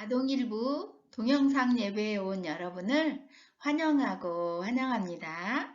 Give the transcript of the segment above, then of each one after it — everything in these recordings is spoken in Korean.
아동일부 동영상 예배에 온 여러분을 환영하고 환영합니다.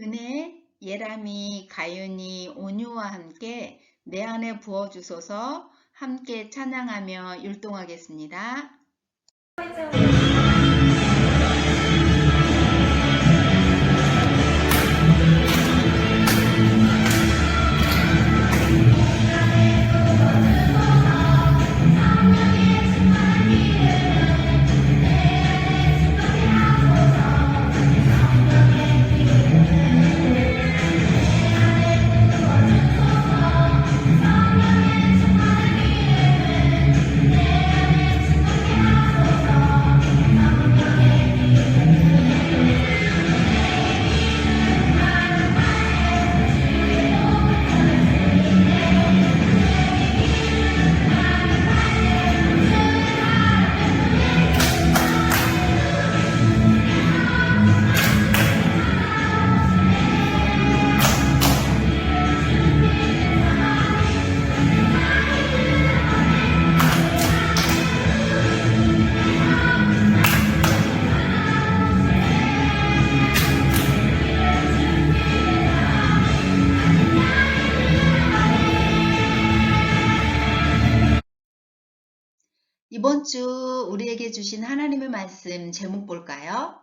은혜, 예람이, 가윤이, 온유와 함께 내 안에 부어주소서 함께 찬양하며 율동하겠습니다. 이번 주 우리에게 주신 하나님의 말씀 제목 볼까요?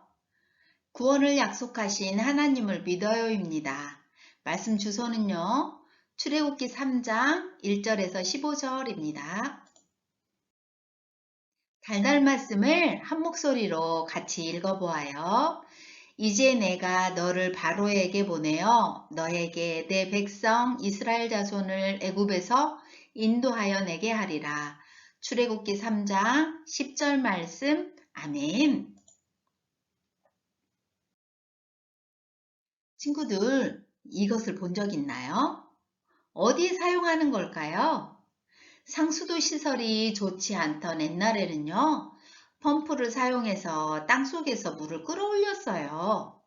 구원을 약속하신 하나님을 믿어요입니다. 말씀 주소는요. 출애굽기 3장 1절에서 15절입니다. 달달 말씀을 한 목소리로 같이 읽어보아요. 이제 내가 너를 바로에게 보내어 너에게 내 백성 이스라엘 자손을 애굽에서 인도하여 내게 하리라. 출애굽기 3장 10절 말씀 아멘. 친구들 이것을 본 적 있나요? 어디에 사용하는 걸까요? 상수도 시설이 좋지 않던 옛날에는요. 펌프를 사용해서 땅속에서 물을 끌어올렸어요.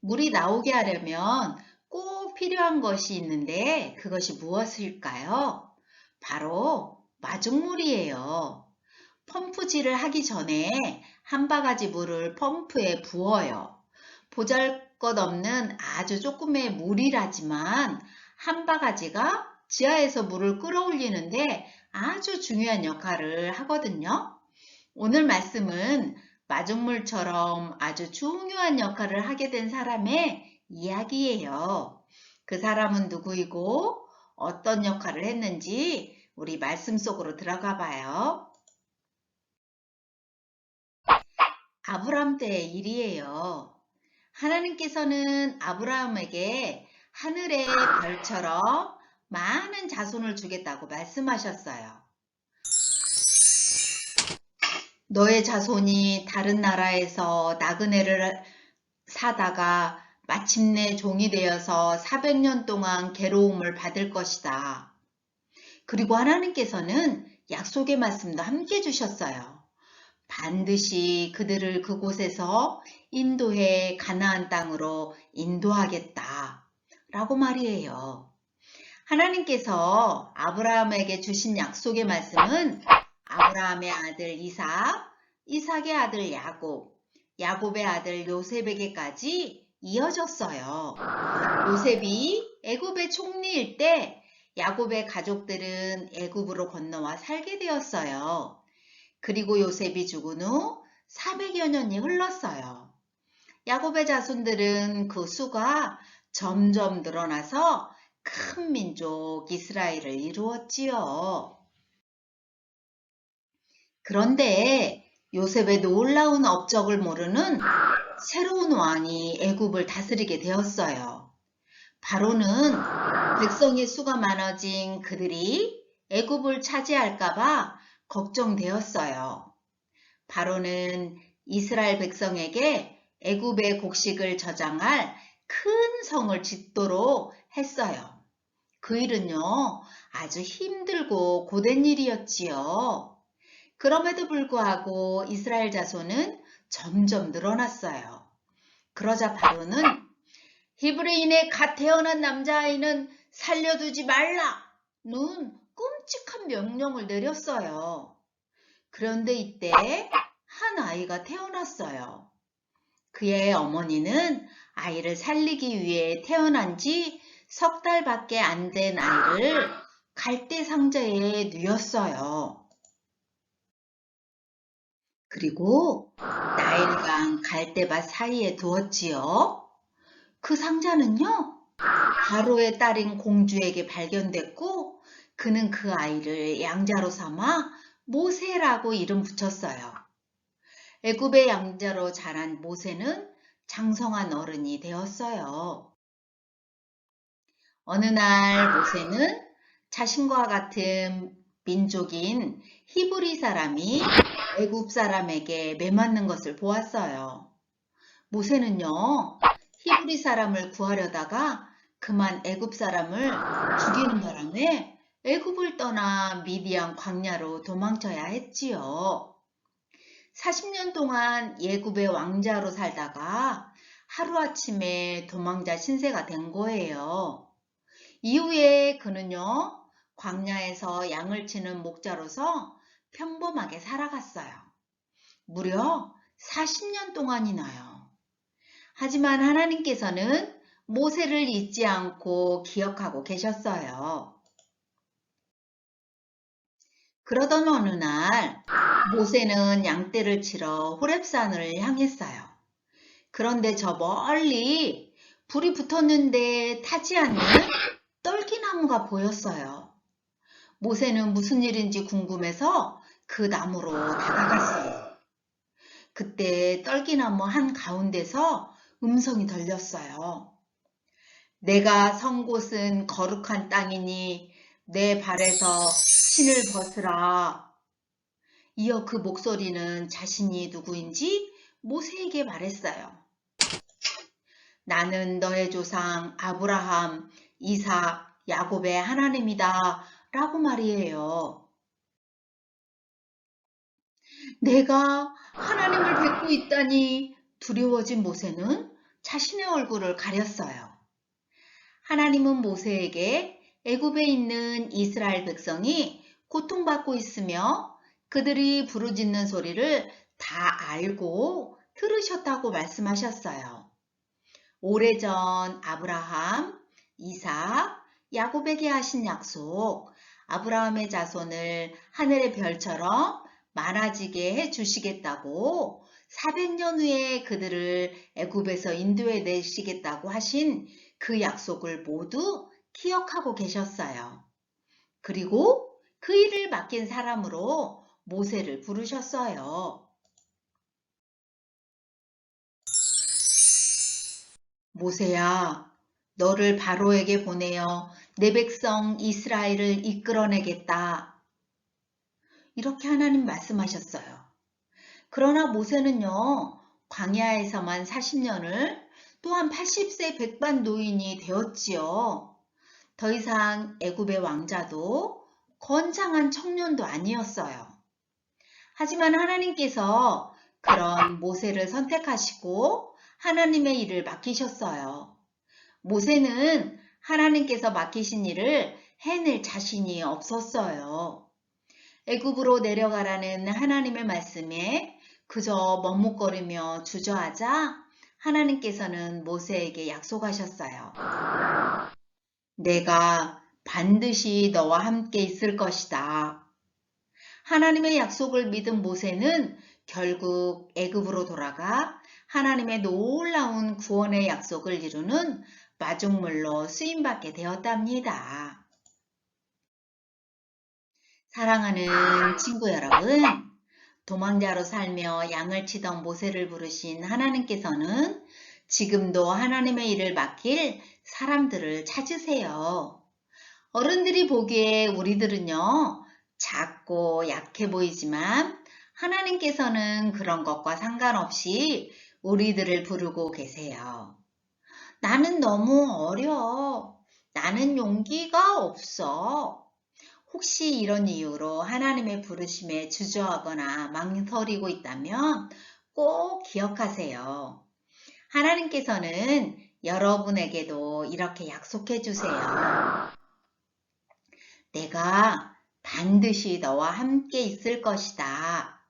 물이 나오게 하려면 꼭 필요한 것이 있는데 그것이 무엇일까요? 바로 마중물이에요. 펌프질을 하기 전에 한 바가지 물을 펌프에 부어요. 보잘것없는 아주 조금의 물이라지만 한 바가지가 지하에서 물을 끌어올리는데 아주 중요한 역할을 하거든요. 오늘 말씀은 마중물처럼 아주 중요한 역할을 하게 된 사람의 이야기예요. 그 사람은 누구이고 어떤 역할을 했는지 우리 말씀 속으로 들어가 봐요. 아브람 때의 일이에요. 하나님께서는 아브라함에게 하늘의 별처럼 많은 자손을 주겠다고 말씀하셨어요. 너의 자손이 다른 나라에서 나그네를 사다가 마침내 종이 되어서 400년 동안 괴로움을 받을 것이다. 그리고 하나님께서는 약속의 말씀도 함께 주셨어요. 반드시 그들을 그곳에서 인도해 가나안 땅으로 인도하겠다. 라고 말이에요. 하나님께서 아브라함에게 주신 약속의 말씀은 아브라함의 아들 이삭, 이삭의 아들 야곱, 야곱의 아들 요셉에게까지 이어졌어요. 요셉이 애굽의 총리일 때 야곱의 가족들은 애굽으로 건너와 살게 되었어요. 그리고 요셉이 죽은 후 400여 년이 흘렀어요. 야곱의 자손들은 그 수가 점점 늘어나서 큰 민족 이스라엘을 이루었지요. 그런데 요셉의 놀라운 업적을 모르는 새로운 왕이 애굽을 다스리게 되었어요. 바로는 백성의 수가 많아진 그들이 애굽을 차지할까봐 걱정되었어요. 바로는 이스라엘 백성에게 애굽의 곡식을 저장할 큰 성을 짓도록 했어요. 그 일은요, 아주 힘들고 고된 일이었지요. 그럼에도 불구하고 이스라엘 자손은 점점 늘어났어요. 그러자 바로는 히브리인의 갓 태어난 남자아이는 살려두지 말라! 는 끔찍한 명령을 내렸어요. 그런데 이때 한 아이가 태어났어요. 그의 어머니는 아이를 살리기 위해 태어난 지 석 달밖에 안 된 아이를 갈대 상자에 뉘었어요. 그리고 나일강 갈대밭 사이에 두었지요. 그 상자는요, 바로의 딸인 공주에게 발견됐고, 그는 그 아이를 양자로 삼아 모세라고 이름 붙였어요. 애굽의 양자로 자란 모세는 장성한 어른이 되었어요. 어느 날 모세는 자신과 같은 민족인 히브리 사람이 애굽 사람에게 매맞는 것을 보았어요. 모세는요, 히브리 사람을 구하려다가 그만 애굽 사람을 죽이는 바람에 애굽을 떠나 미디안 광야로 도망쳐야 했지요. 40년 동안 예굽의 왕자로 살다가 하루아침에 도망자 신세가 된 거예요. 이후에 그는요, 광야에서 양을 치는 목자로서 평범하게 살아갔어요. 무려 40년 동안이나요. 하지만 하나님께서는 모세를 잊지 않고 기억하고 계셨어요. 그러던 어느 날 모세는 양떼를 치러 호렙산을 향했어요. 그런데 저 멀리 불이 붙었는데 타지 않는 떨기나무가 보였어요. 모세는 무슨 일인지 궁금해서 그 나무로 다가갔어요. 그때 떨기나무 한 가운데서 음성이 들렸어요. 내가 선 곳은 거룩한 땅이니 내 발에서 신을 벗으라. 이어 그 목소리는 자신이 누구인지 모세에게 말했어요. 나는 너의 조상 아브라함, 이삭, 야곱의 하나님이다. 라고 말이에요. 내가 하나님을 뵙고 있다니 두려워진 모세는 자신의 얼굴을 가렸어요. 하나님은 모세에게 애굽에 있는 이스라엘 백성이 고통받고 있으며 그들이 부르짖는 소리를 다 알고 들으셨다고 말씀하셨어요. 오래전 아브라함, 이삭, 야곱에게 하신 약속, 아브라함의 자손을 하늘의 별처럼 많아지게 해 주시겠다고 400년 후에 그들을 애굽에서 인도해 내시겠다고 하신 그 약속을 모두 기억하고 계셨어요. 그리고 그 일을 맡긴 사람으로 모세를 부르셨어요. 모세야, 너를 바로에게 보내어 내 백성 이스라엘을 이끌어내겠다. 이렇게 하나님 말씀하셨어요. 그러나 모세는요, 광야에서만 40년을 또한 80세 백반 노인이 되었지요. 더 이상 애굽의 왕자도 건장한 청년도 아니었어요. 하지만 하나님께서 그런 모세를 선택하시고 하나님의 일을 맡기셨어요. 모세는 하나님께서 맡기신 일을 해낼 자신이 없었어요. 애굽으로 내려가라는 하나님의 말씀에 그저 머뭇거리며 주저하자 하나님께서는 모세에게 약속하셨어요. 내가 반드시 너와 함께 있을 것이다. 하나님의 약속을 믿은 모세는 결국 애굽으로 돌아가 하나님의 놀라운 구원의 약속을 이루는 마중물로 쓰임받게 되었답니다. 사랑하는 친구 여러분, 도망자로 살며 양을 치던 모세를 부르신 하나님께서는 지금도 하나님의 일을 맡길 사람들을 찾으세요. 어른들이 보기에 우리들은요, 작고 약해 보이지만 하나님께서는 그런 것과 상관없이 우리들을 부르고 계세요. 나는 너무 어려. 나는 용기가 없어. 혹시 이런 이유로 하나님의 부르심에 주저하거나 망설이고 있다면 꼭 기억하세요. 하나님께서는 여러분에게도 이렇게 약속해 주세요. 내가 반드시 너와 함께 있을 것이다.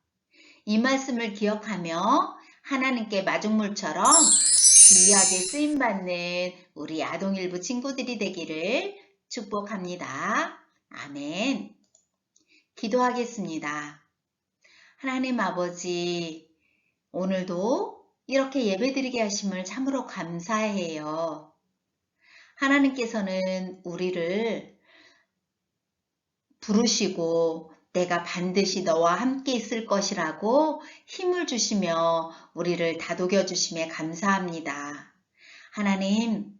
이 말씀을 기억하며 하나님께 마중물처럼 귀하게 쓰임받는 우리 아동일부 친구들이 되기를 축복합니다. 아멘. 기도하겠습니다. 하나님 아버지, 오늘도 이렇게 예배드리게 하심을 참으로 감사해요. 하나님께서는 우리를 부르시고 내가 반드시 너와 함께 있을 것이라고 힘을 주시며 우리를 다독여 주심에 감사합니다. 하나님,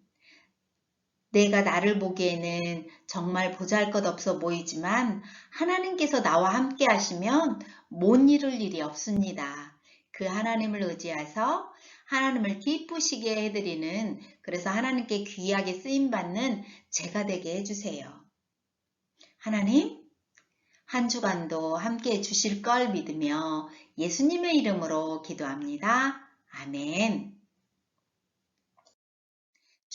내가 나를 보기에는 정말 보잘 것 없어 보이지만 하나님께서 나와 함께 하시면 못 이룰 일이 없습니다. 그 하나님을 의지해서 하나님을 기쁘시게 해드리는 그래서 하나님께 귀하게 쓰임받는 제가 되게 해주세요. 하나님, 한 주간도 함께 해주실 걸 믿으며 예수님의 이름으로 기도합니다. 아멘.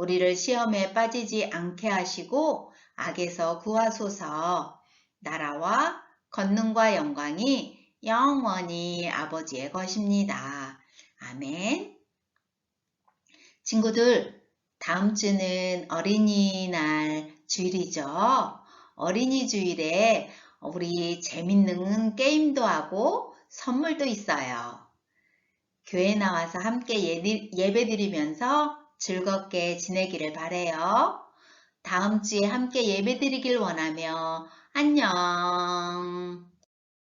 우리를 시험에 빠지지 않게 하시고 악에서 구하소서 나라와 권능과 영광이 영원히 아버지의 것입니다. 아멘. 친구들, 다음 주는 어린이날 주일이죠. 어린이 주일에 우리 재밌는 게임도 하고 선물도 있어요. 교회 나와서 함께 예배 드리면서 즐겁게 지내기를 바래요. 다음 주에 함께 예배 드리길 원하며 안녕.